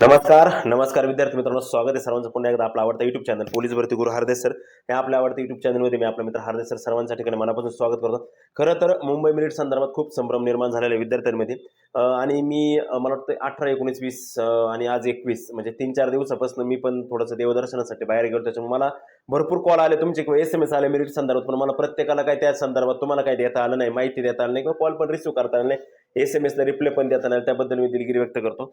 नमस्कार नमस्कार विद्यार्थी मित्रांनो स्वागत आहे सर्वांचं पुन्हा एकदा आपला आवडता युट्यूब चॅनल पोलीस भरती गुरु हरदेश सर या आपल्या आवडत्या युट्यूब चॅनलमध्ये मी आपला मित्र हरदेश सर सर्वांच्या ठिकाणी मनापासून स्वागत करतो. खरं तर मुंबई मेरिट संदर्भात खूप संभ्रम निर्माण झालेला आहे विद्यार्थ्यांमध्ये. आणि मी मला वाटतं अठरा एकोणीस वीस आणि आज एकवीस म्हणजे तीन चार दिवसापासून मी पण थोडंसं देवदर्शनासाठी बाहेर गेलो. त्याच्यामुळे मला भरपूर कॉल आले तुमचे किंवा एस एम एस आले मेरिट संदर्भात पण मला प्रत्येकाला काय त्या संदर्भात तुम्हाला काय देता आलं नाही माहिती देता आलं नाही किंवा कॉल पण रिसिव्ह करता आलं नाही. एस एम एसला रिप्लाय पण देता नाही त्याबद्दल मी दिलगिरी व्यक्त करतो.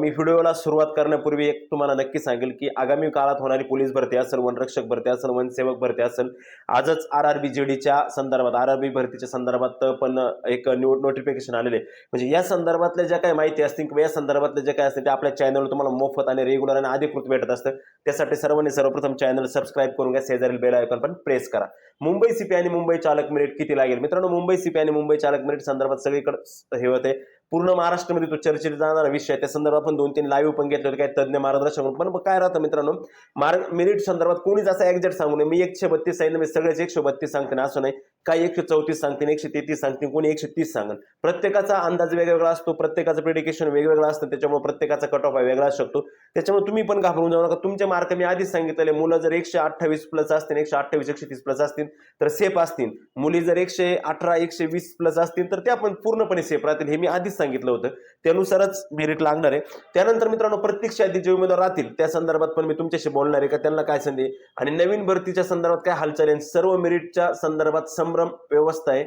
मी व्हिडिओला सुरुवात करण्यापूर्वी एक तुम्हाला नक्की सांगेल की आगामी काळात होणारी पोलीस भरती असेल वनरक्षक भरती असेल वनसेवक भरती असेल आजच आर आर बी जी डीच्या संदर्भात आर आर बी भरतीच्या संदर्भात पण एक नोटिफिकेशन आलेले. आहे. म्हणजे या संदर्भातल्या ज्या काही माहिती असतील किंवा या संदर्भातल्या जे काय असतील ते आपल्या चॅनलवर तुम्हाला मोफत आणि रेग्युलर आणि अधिकृत भेटत असतं. त्यासाठी सर्वांनी सर्वप्रथम चॅनल सबस्क्राईब करून घ्या शेजारील बेल आयकॉन पण प्रेस करा. मुंबई सीपी आणि मुंबई चालक मेरिट किती लागेल? मित्रांनो मुंबई सीपी आणि मुंबई चालक मिनिट संदर्भात सगळीकडे हे होते. पूर्ण महाराष्ट्रामध्ये तो चर्चेत जाणारा विषय त्या संदर्भात आपण दोन तीन लाईव्ह पण घेतले होते. काही तज्ञ मार्गदर्शक म्हणून. पण काय राहतं मित्रांनो? मार्ग मिरिट संदर्भात कोणीच असं एक्झॅक्ट सांगू नये. मी एकशे बत्तीस सांगितलं मी सगळेच एकशे बत्तीस सांगते ना असं नाही. काही एकशे चौतीस सांगतील एकशे तेहतीस सांगतील कोणी एकशे तीस सांगेल. प्रत्येकाचा अंदाज वेगवेगळा असतो प्रत्येकाचं प्रेडिकेशन वेगवेगळं असतं त्याच्यामुळे प्रत्येकाचा कट ऑफ आहे वेगळा शकतो. त्याच्यामुळे तुम्ही पण घाबरून जाऊ नका. तुमचे मार्क मी आधीच सांगितलेले मुलं जर एकशे अठ्ठावीस प्लस असतील एकशे अठ्ठावीस एकशे तीस प्लस असतील तर सेफ असतील. मुली जर एकशे अठरा एकशे वीस प्लस असतील तर त्या पण पूर्णपणे सेफ राहतील. हे मी आधीच सांगितलं होतं. त्यानुसारच मेरिट लागणार आहे. त्यानंतर मित्रांनो प्रत्यक्ष आधी जे उमेदवार राहतील त्या संदर्भात पण मी तुमच्याशी बोलणार आहे का? त्यांना काय संधी आणि नवीन भरतीच्या संदर्भात काय हालचाल आहे? सर्व मेरिटच्या संदर्भात संभ्रम व्यवस्था आहे.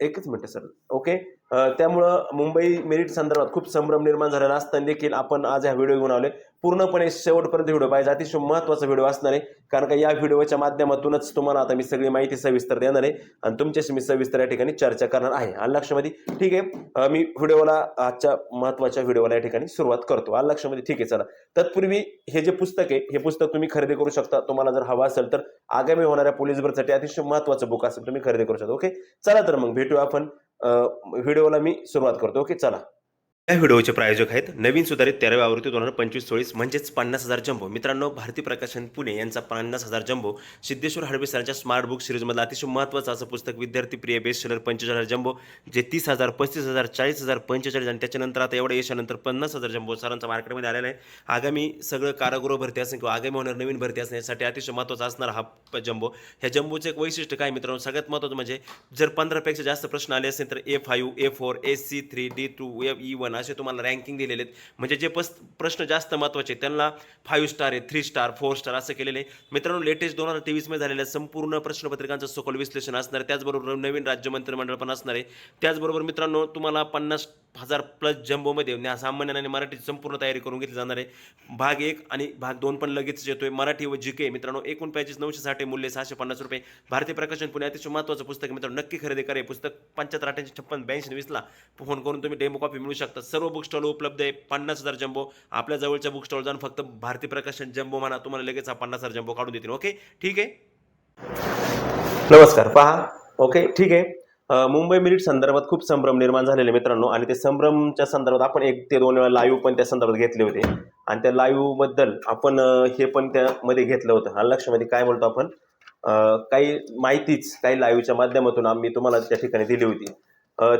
एकच मिनटं सर. ओके त्यामुळं मुंबई मेरिट संदर्भात खूप संभ्रम निर्माण झालेला असताना देखील आपण आज हा व्हिडिओ घेऊन आलोय. पूर्णपणे शेवटपर्यंत व्हिडिओ पाहिजे अतिशय महत्त्वाचा व्हिडिओ असणार आहे. कारण का या व्हिडिओच्या माध्यमातूनच तुम्हाला आता मी सगळी माहिती सविस्तर देणार आहे आणि तुमच्याशी मी सविस्तर या ठिकाणी चर्चा करणार आहे. आलं लक्षामध्ये ठीक आहे. मी व्हिडिओला आजच्या महत्त्वाच्या व्हिडिओला या ठिकाणी सुरुवात करतो. आलक्षमध्ये लक्षामध्ये ठीक आहे चला. तत्पूर्वी हे जे पुस्तक आहे हे पुस्तक तुम्ही खरेदी करू शकता. तुम्हाला जर हवं असेल तर आगामी होणाऱ्या पोलीस भरसाठी अतिशय महत्त्वाचं बुक असेल तुम्ही खरेदी करू शकता. ओके? चला तर मग भेटू आपण. व्हिडिओला मी सुरुवात करतो. ओके चला. या व्हिडिओचे प्रायोजक आहेत नवीन सुधारित तेराव्या आवृत्ती दोन हजार पंचवीस चोवीस म्हणजेच पन्नास हजार जंबो मित्रांनो भारती प्रकाशन पुणे यांचा पन्नास हजार जंबो सिद्धेश्वर हडबे सरांच्या स्मार्ट बुक सिरीजमधलं अतिशय महत्त्वाचं असं पुस्तक विद्यार्थी प्रिय बेस्ट सेलर पंचवीस हजार जंबो जे तीस हजार पस्तीस हजार चाळीस हजार पंचेचाळीस आणि त्याच्यानंतर आता एवढ्या यशानंतर पन्नास हजार जंबो सरांचा मार्केटमध्ये आलेला आहे. आगामी सगळं कारागृह भरती असेल किंवा आगामी होणार नवीन भरती असण्यासाठी अतिशय महत्त्वाचा असणार हा जंबो ह्या जंबोचं एक वैशिष्ट्य काय मित्रांनो? सगळ्यात महत्त्वाचं म्हणजे जर पंधरापेक्षा जास्त प्रश्न आले असेल तर A five A four A C three D two F E one असे तुम्हाला रँकिंग दिलेले आहेत. म्हणजे जे पस प्रश्न जास्त महत्त्वाचे आहेत, त्यांना फाईव्ह स्टार आहे थ्री स्टार फोर स्टार असं केलेले आहे. मित्रांनो लेटेस्ट दोन हजार तेवीसमध्ये झालेल्या संपूर्ण प्रश्नपत्रिकांचं सखोल विश्लेषण असणार आहे. त्याचबरोबर नवीन राज्य मंत्रिमंडळ पण असणार आहे. त्याचबरोबर मित्रांनो तुम्हाला पन्नास हजार प्लस जम्बोमध्ये सामान्याने सामान्य आणि मराठीची संपूर्ण तयारी करून घेतली जाणार आहे. भाग एक आणि भाग दोन पण लगेच येतोय. मराठी व जी के मित्रांनो एकूण पॅचेस नऊशे साठ मूल्य सहाशे पन्नास रुपये. भारतीय प्रकाशन पुणे. अतिशय महत्त्वाचं पुस्तक मित्रांनो नक्की खरेदी करा. पुस्तक पंच्याहत्तर अठ्ठ्याऐंशी छप्पन ब्याऐंशी वीसला फोन करून तुम्ही डेमो कॉपी मिळू शकता. सर्व बुक स्टॉल उपलब्ध आहे. पन्नास हजार जम्बो आपल्या जवळच्या बुक स्टॉल जाऊन फक्त भारतीय प्रकाशन जम्बो म्हणा तुम्हाला लगेच हा पन्नास हजार जम्बो काढून देतील. ओके ठीक आहे? नमस्कार. पहा. ओके ठीक आहे? मुंबई मिरिट संदर्भात खूप संभ्रम निर्माण झालेले मित्रांनो आणि ते संभ्रमच्या संदर्भात आपण एक ते दोन वेळा लाईव्ह पण त्या संदर्भात घेतले होते. आणि त्या लाईव्हबद्दल आपण हे पण त्यामध्ये घेतलं होतं. आणि लक्षामध्ये काय बोलतो आपण? काही माहितीच काही लाईव्हच्या माध्यमातून आम्ही तुम्हाला त्या ठिकाणी दिली होती.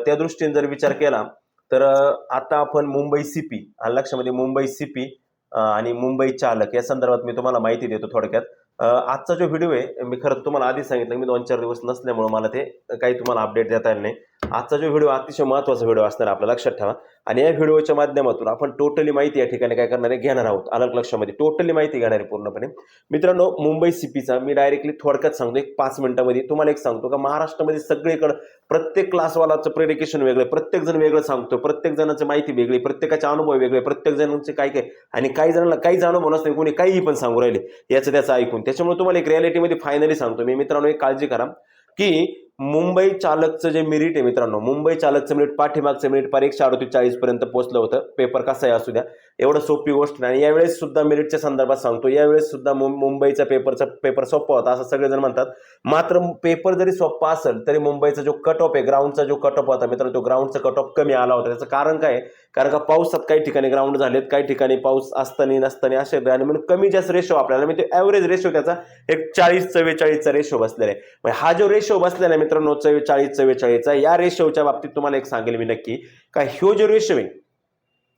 त्या दृष्टीने जर विचार केला तर आता आपण मुंबई सीपी लक्षामध्ये मुंबई सीपी आणि मुंबई चालक या संदर्भात मी तुम्हाला माहिती देतो थोडक्यात. आजचा जो व्हिडिओ आहे मी खरं तुम्हाला आधीच सांगितलं मी दोन चार दिवस नसल्यामुळे मला ते काही तुम्हाला अपडेट देता येईल नाही. आजचा जो व्हिडिओ अतिशय महत्त्वाचा व्हिडिओ असणार आहे आपल्या लक्षात ठेवा. आणि या व्हिडिओच्या माध्यमातून आपण टोटली माहिती या ठिकाणी काय करणार आहे घेणार आहोत. अलग लक्षामध्ये? टोटली माहिती घेणार आहे पूर्णपणे. मित्रांनो मुंबई सिपीचा मी डायरेक्टली थोडक्यात सांगतो एक पाच मिनिटामध्ये तुम्हाला एक सांगतो का महाराष्ट्रामध्ये सगळीकडं प्रत्येक क्लासवालाचं प्रेडिकेशन वेगळं आहे. प्रत्येक जण वेगळं सांगतो प्रत्येक जणाची माहिती वेगळी प्रत्येकाचे अनुभव वेगळे प्रत्येक जणांचे काय काय आणि काही जणांना काहीच अनुभव नसते कोणी काहीही पण सांगू राहिले याचं त्याचं ऐकून. त्याच्यामुळे तुम्हाला एक रियालिटीमध्ये फायनली सांगतो. मी मित्रांनो एक काळजी करा की मुंबई चालकचं जे मेरिट आहे मित्रांनो मुंबई चालकचं मेरिट पाठीमागचं मेरिट पार एकशे अडतीस चाळीस पर्यंत पोहोचलं होतं. पेपर कसं आहे असू द्या एवढं सोपी गोष्ट नाही. आणि यावेळेस सुद्धा मेरिटच्या संदर्भात सांगतो. यावेळेस सुद्धा मुंबईचा पेपरचा पेपर सोपा होता असं सगळेजण म्हणतात. मात्र पेपर जरी सोपा असेल तरी मुंबईचा जो कट ऑफ आहे ग्राउंडचा जो कट ऑफ होता मित्रांनो तो ग्राउंडचा कट ऑफ कमी आला होता. त्याचं कारण काय कारण का पावसात काही ठिकाणी ग्राउंड झालेत काही ठिकाणी पाऊस असताना नसताना असे आणि म्हणून कमी जास्त रेशो आपल्याला म्हणजे ॲव्हरेज रेशो त्याचा एक चाळीस चव्वेचाळीसचा रेशो बसलेला आहे. हा जो रेशो बसलेला आहे मित्रांनो चव्वेचाळीस चव्वेचाळीसचा या रेशोच्या बाबतीत तुम्हाला एक सांगेल मी नक्की. का ह्यो जो रेशो आहे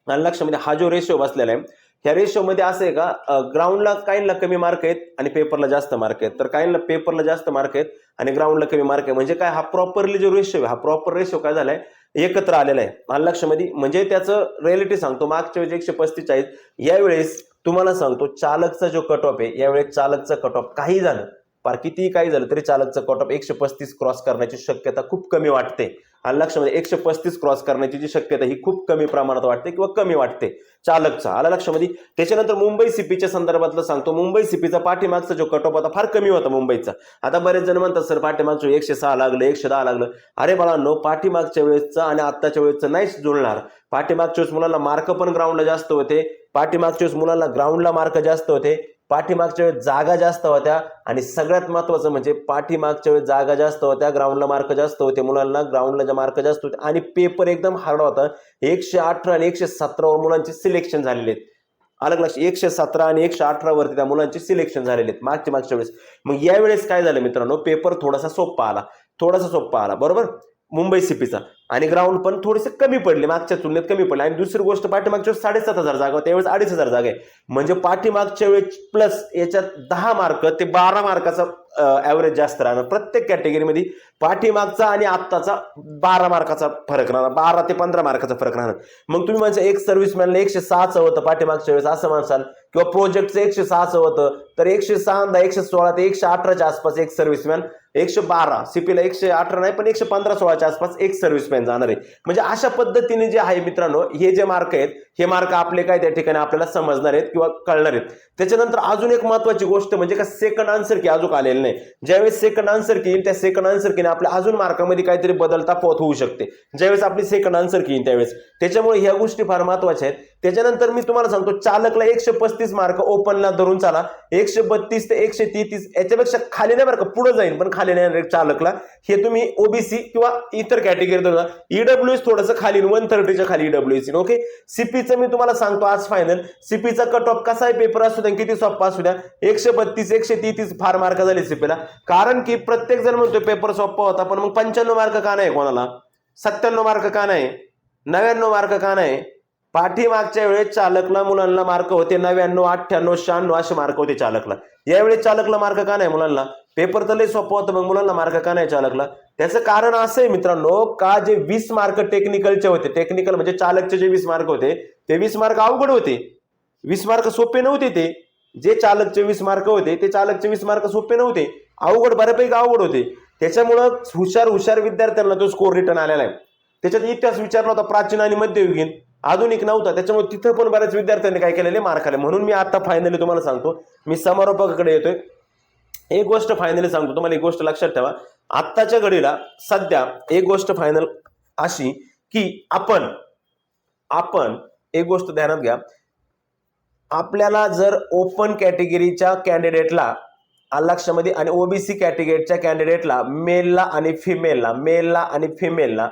आणि लक्षामध्ये म्हणजे हा जो रेशो बसलेला आहे ह्या रेशोमध्ये असं आहे का ग्राउंडला काहींना कमी मार्क आहेत आणि पेपरला जास्त मार्क आहेत. तर काहींना पेपरला जास्त मार्क आहेत आणि ग्राउंडला कमी मार्क आहे म्हणजे काय हा प्रॉपरली जो रेशो आहे हा प्रॉपर रेशो काय झालाय एकत्र आलेला आहे. आणि लक्षमध्ये म्हणजे त्याचं रियालिटी सांगतो मागच्या वेळेस एकशे पस्तीस यावेळेस तुम्हाला सांगतो चालकचा जो कट ऑफ आहे यावेळेस चालकचा कट ऑफ काही झालं फार कितीही काही झालं तरी चालकचं कॉटअप एकशे पस्तीस क्रॉस करण्याची शक्यता खूप कमी वाटते. आणि लक्षामध्ये म्हणजे एकशे पस्तीस क्रॉस करण्याची जी शक्यता ही खूप कमी प्रमाणात वाटते किंवा कमी वाटते चालकचा. आला लक्षामध्ये म्हणजे त्याच्यानंतर मुंबई सीपीच्या संदर्भातलं सांगतो. मुंबई सीपीचा पाठीमागचा जो कटॉप होता फार कमी होता मुंबईचा. आता बरेच जण म्हणतात सर पाठीमागचं एकशे सहा लागलं एकशे दहा लागलं. अरे बाळांनो पाठीमागच्या वेळेसचं आणि आत्ताच्या वेळेसचं नाहीच जुळणार. पाठीमागच्या वेळेस मुलांना मार्क पण ग्राउंडला जास्त होते. पाठीमागच्या वेळेस मुलांना ग्राउंडला मार्क जास्त होते. पाठीमागच्या वेळेस जागा जास्त होत्या आणि सगळ्यात महत्वाचं म्हणजे पाठीमागच्या वेळेस जागा जास्त होत्या ग्राउंडला मार्क जास्त होते मुलांना ग्राउंडला ज्या मार्क जास्त होते आणि पेपर एकदम हार्ड होता. एकशे अठरा आणि एकशे सतरावर मुलांचे सिलेक्शन झालेले आहेत. अलग लक्ष? एकशे सतरा आणि एकशे अठरावरती त्या मुलांचे सिलेक्शन झालेले आहेत मागच्या मागच्या वेळेस. मग यावेळेस काय झालं मित्रांनो? पेपर थोडासा सोप्पा आला. थोडासा सोप्पा आला. बरोबर? मुंबई सिपीचा आणि ग्राउंड पण थोडेसे कमी पडले मागच्या तुलनेत कमी पडले. आणि दुसरी गोष्ट पाठीमागच्या वेळेस साडेसात हजार जागा होत्या, त्यावेळेस अडीच हजार जागा आहे. म्हणजे पाठीमागच्या वेळेस प्लस याच्यात दहा मार्क ते बारा मार्काचा ॲव्हरेज जास्त राहणार. प्रत्येक कॅटेगरीमध्ये पाठीमागचा आणि आत्ताचा बारा मार्काचा फरक राहणार. बारा ते पंधरा मार्काचा फरक राहणार. मग तुम्ही म्हणजे एक सर्व्हिसमॅनला एकशे सहाचं होतं पाठीमागच्या वेळेस असं म्हणसाल किंवा प्रोजेक्टचं एकशे सहाचं होतं तर एकशे सहा एकशे सोळा ते एकशे अठराच्या आसपास एक सर्व्हिसमॅन एकशे बारा सीपीला एकशे अठरा नाही पण एकशे पंधरा सोळाच्या आसपास एक सर्व्हिसमॅन जाणार आहे. म्हणजे अशा पद्धतीने जे आहे मित्रांनो हे जे मार्क आहेत हे मार्क आपले काय त्या ठिकाणी आपल्याला समजणार आहेत किंवा कळणार आहेत. त्याच्यानंतर अजून एक महत्वाची गोष्ट म्हणजे का सेकंड आन्सर की अजून आलेलं नाही. ज्यावेळेस सेकंड आन्सर की येईल त्या सेकंड आन्सर कीने आपल्या अजून मार्कामध्ये काहीतरी बदलता पोत होऊ शकते. ज्यावेळेस आपली सेकंड आन्सर की येईल त्यावेळेस. त्याच्यामुळे ह्या गोष्टी फार महत्त्वाच्या आहेत. त्याच्यानंतर मी तुम्हाला सांगतो चालकला एकशे पस्तीस मार्क ओपनला धरून चाला. एकशे बत्तीस ते एकशे तेहतीस याच्यापेक्षा खाली नाही बरं का पुढे जाईल पण खाली नाही चालकला. हे तुम्ही ओबीसी किंवा इतर कॅटेगरी धरून ईडब्ल्यू एस थोडंसं खाली वन थर्टीच्या खाली ईडब्ल्यू एस ओके सीपीचं मी तुम्हाला सांगतो आज फायनल सीपीचा कट ऑफ कसा आहे पेपर असू द्या किती सोप्पा असू द्या. एकशे बत्तीस एकशे तेहतीस फार मार्क झाले सीपीला कारण की प्रत्येक जण म्हणतो पेपर सोप्पा होता पण मग पंच्याण्णव मार्क का नाही कोणाला? सत्त्याण्णव मार्क का नाही? नव्याण्णव मार्क का नाही? पाठीमागच्या वेळेस चालकला मुलांना मार्क होते. नव्याण्णव अठ्ठ्याण्णव शहाण्णव असे मार्क होते चालकला. यावेळेस चालकला मार्क का नाही मुलांना? पेपर तर लय सोपं होतं मग मुलांना मार्क का नाही चालकला? त्याचं कारण असं आहे मित्रांनो का जे वीस मार्क टेक्निकलचे होते टेक्निकल म्हणजे चालकचे जे वीस मार्क होते ते वीस मार्क अवघड होते. वीस मार्क सोपे नव्हते ते. जे चालकचे वीस मार्क होते ते चालकचे वीस मार्क सोपे नव्हते. अवघड बऱ्यापैकी अवघड होते. त्याच्यामुळं हुशार हुशार विद्यार्थ्यांना तो स्कोर रिटर्न आलेला आहे. त्याच्यात इतिहास विचारला होता प्राचीन आणि मध्ययुगीन. आधुनिक नव्हता त्याच्यामुळे तिथं पण बऱ्याच विद्यार्थ्यांनी काय केलेले? मार्क आले म्हणून मी आता फायनली तुम्हाला सांगतो मी समारोपाकडे येतोय. एक गोष्ट फायनली सांगतो तुम्हाला एक गोष्ट लक्षात ठेवा. आत्ताच्या घडीला सध्या एक गोष्ट फायनल अशी की आपण आपण एक गोष्ट ध्यानात घ्या. आपल्याला जर ओपन कॅटेगरीच्या कॅन्डिडेटला लक्षामध्ये आणि ओबीसी कॅटेगरीच्या कॅन्डिडेटला मेलला आणि फिमेलला मेलला आणि फिमेलला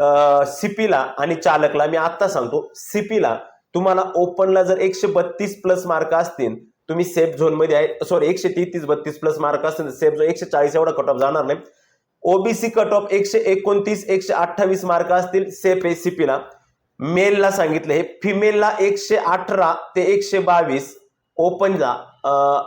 सीपीला आणि चालकला मी आत्ता सांगतो सीपीला तुम्हाला ओपनला जर एकशे बत्तीस प्लस मार्क असतील तुम्ही सेफ झोनमध्ये आहे. सॉरी एकशे तेहतीस बत्तीस प्लस मार्क असतील सेफ झोन एकशे चाळीस एवढा कट ऑफ जाणार नाही. ओबीसी कट ऑफ एकशे एकोणतीस एकशे अठ्ठावीस मार्क असतील सेफ आहे सीपीला मेलला सांगितलं हे. फिमेलला एकशे अठरा ते एकशे बावीस ओपनला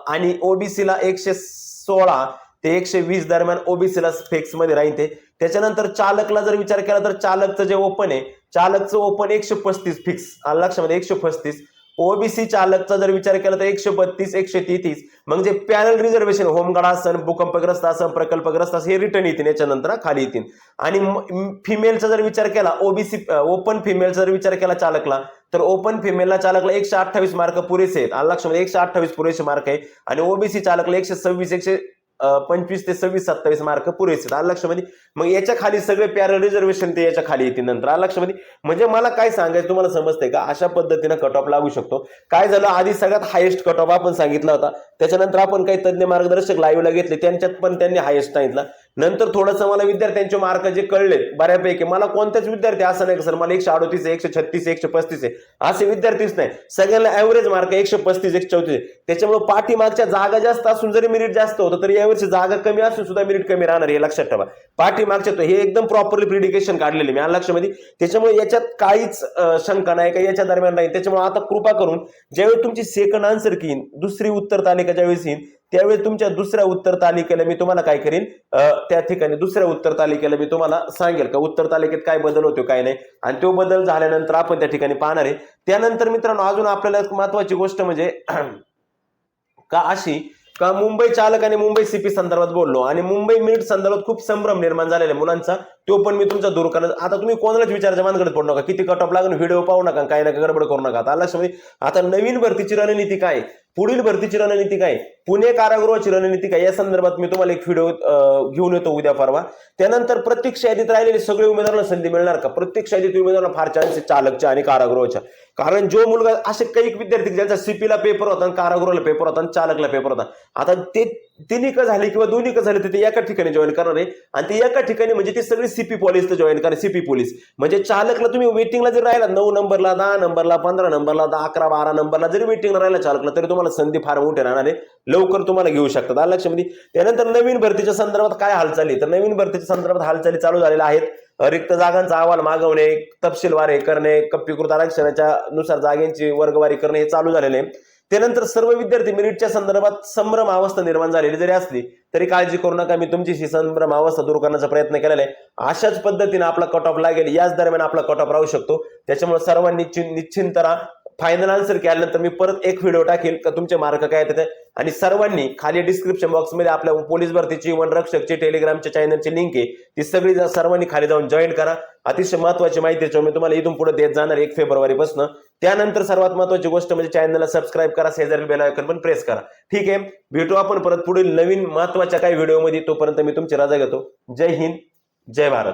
आणि ओबीसीला एकशे सोळा ते एकशे वीस दरम्यान ओबीसीला फेक्समध्ये राहील ते. त्याच्यानंतर चालकला जर विचार केला तर चालकचं जे ओपन आहे चालकचं ओपन एकशे पस्तीस फिक्स लक्षामध्ये एकशे पस्तीस. ओबीसी चालकचा जर विचार केला तर एकशे बत्तीस एकशे तेहतीस. मग जे पॅनल रिझर्वेशन होमगार्ड असन भूकंपग्रस्त असन प्रकल्पग्रस्त असं हे रिटर्न येतील याच्यानंतर खाली येतील. आणि फिमेलचा जर विचार केला ओबीसी ओपन फिमेलचा जर विचार केला चालकला तर ओपन फिमेलला चालकला एकशे अठ्ठावीस मार्क पुरेसे आहेत. लक्षामध्ये एकशे अठ्ठावीस पुरेसे मार्क आहे. आणि ओबीसी चालकला एकशे सव्वीस एकशे पंचवीस ते सव्वीस सत्तावीस मार्क पुरेसे आलं लक्षामध्ये म्हणजे? मग याच्या खाली सगळे पॅरल रिझर्वेशन ते याच्या खाली येतील नंतर. लक्षामध्ये म्हणजे? म्हणजे? मला काय सांगायचं तुम्हाला समजतंय का? अशा पद्धतीनं कट ऑफ लागू शकतो. काय झालं? आधी सगळ्यात हायेस्ट कट ऑफ आपण सांगितला होता. त्याच्यानंतर आपण काही तज्ज्ञ मार्गदर्शक लाईव्हला घेतले. त्यांच्यात पण त्यांनी हायेस्ट सांगितला. नंतर थोडंसं मला विद्यार्थ्यांचे मार्क जे कळलेत बऱ्यापैकी मला कोणत्याच विद्यार्थी असं नाही सर मला एकशे अडोतीस एकशे छत्तीस एकशे पस्तीस आहे. असे विद्यार्थीच नाही. सगळ्यांना ऍव्हरेज मार्क एकशे पस्तीस एकशे चौतीस त्याच्यामुळे पाठीमागच्या जागा जास्त असून जरी मेरिट जास्त होतं तरी यावर्षी जागा कमी असून सुद्धा मेरिट कमी राहणार हे लक्षात ठेवा. पाठीमागच्या तो हे एकदम प्रॉपरली प्रिडिकेशन काढलेले मी लक्षामध्ये. त्याच्यामुळे याच्यात काहीच शंका नाही का याच्या दरम्यान नाही. त्याच्यामुळे आता कृपा करून ज्यावेळी तुमची सेकंड आन्सर किन दुसरी उत्तर तालिका ज्यावेळेस येईन त्यावेळी तुमच्या दुसऱ्या उत्तर तालिकेला मी तुम्हाला काय करीन? त्या ठिकाणी दुसऱ्या उत्तर तालिकेला मी तुम्हाला सांगेल का? उत्तर तालिकेत काय बदल होतो काय नाही? आणि तो बदल झाल्यानंतर आपण त्या ठिकाणी पाहणार आहे. त्यानंतर मित्रांनो अजून आपल्याला एक महत्वाची गोष्ट म्हणजे का अशी का मुंबई चालक आणि मुंबई सीपी संदर्भात बोललो. आणि मुंबई मिनिट संदर्भात खूप संभ्रम निर्माण झालेला आहे मुलांचा. तो पण मी तुमचा दूर करणार. आता तुम्ही कोणालाच विचारायच्या मानकडे पडू नका. किती कट ऑफ लागून व्हिडिओ पाहू नका काही नका गडबड करू नका. आता लक्षामध्ये म्हणजे, आता नवीन भरतीची रणनीती काय पुढील भरतीची रणनीती काय? पुणे कारागृहाची रणनीती काय? या संदर्भात मी तुम्हाला एक व्हिडिओ घेऊन येतो उद्या परवा. त्यानंतर प्रत्यक्ष यादीत राहिलेले सगळे उमेदवारांना संधी मिळणार का? प्रत्यक्ष यादीत उमेदवारांना फार चान्स आहे चालकच्या आणि कारागृहाच्या. कारण जो मुलगा असे काही विद्यार्थी ज्यांचा सीपीला पेपर होता आणि कारागृहाला पेपर होता आणि चालकला पेपर होता. आता ते तिन्ही का झाले किंवा दोन्ही का झाले तर ते एका ठिकाणी जॉईन करणार आहे. आणि ते एका ठिकाणी म्हणजे ती सगळी सीपी पोलीस जॉईन करणार सीपी पोलीस म्हणजे चालकला तुम्ही वेटिंगला जर राहिला नऊ नंबरला दहा नंबरला पंधरा नंबरला दहा अकरा बारा नंबरला जरी वेटिंगला राहिला चालकला तरी तुम्हाला संधी फार मोठे राहणार आहे. लवकर तुम्हाला घेऊ शकतात. आलं लक्षामध्ये म्हणजे त्यानंतर नवीन भरतीच्या संदर्भात काय हालचाली? तर नवीन भरतीच्या संदर्भात हालचाली चालू झालेल्या आहेत. रिक्त जागांचा अहवाल मागवणे तपशीलवार हे करणे कप्पीकृत आरक्षणाच्या नुसार जागेंची वर्गवारी करणे हे चालू झालेले आहे. त्यानंतर सर्व विद्यार्थी मेरिटच्या संदर्भात संभ्रम अवस्था निर्माण झालेली जरी असली तरी काळजी करू नका. मी तुमची संभ्रम अवस्था दूर करण्याचा प्रयत्न केलेला आहे. अशाच पद्धतीने आपला कट ऑफ लागेल. याच दरम्यान आपला कट ऑफ राहू शकतो. त्याच्यामुळे सर्वांनी निश्चिंत राहा. फायनल आन्सर केल्यानंतर मी परत एक व्हिडिओ टाकेल का तुमचे मार्क काय येतात आणि सर्वांनी खाली डिस्क्रिप्शन बॉक्समध्ये आपल्या पोलीस भरतीची वनरक्षकची टेलिग्रामच्या चॅनलची लिंक आहे. ती सगळी सर्वांनी खाली जाऊन जॉईन करा. अतिशय महत्वाची माहिती मी तुम्हाला इथून पुढे देत जाणार एक फेब्रुवारीपासून. त्यानंतर सर्वात महत्वाची गोष्ट म्हणजे चॅनलला सबस्क्राईब करा शेजारी बेल आयकॉन पण प्रेस करा. ठीक आहे भेटू आपण परत पुढील नवीन महत्त्वाच्या काही व्हिडिओमध्ये तोपर्यंत मी तुमची रजा घेतो. जय हिंद जय भारत.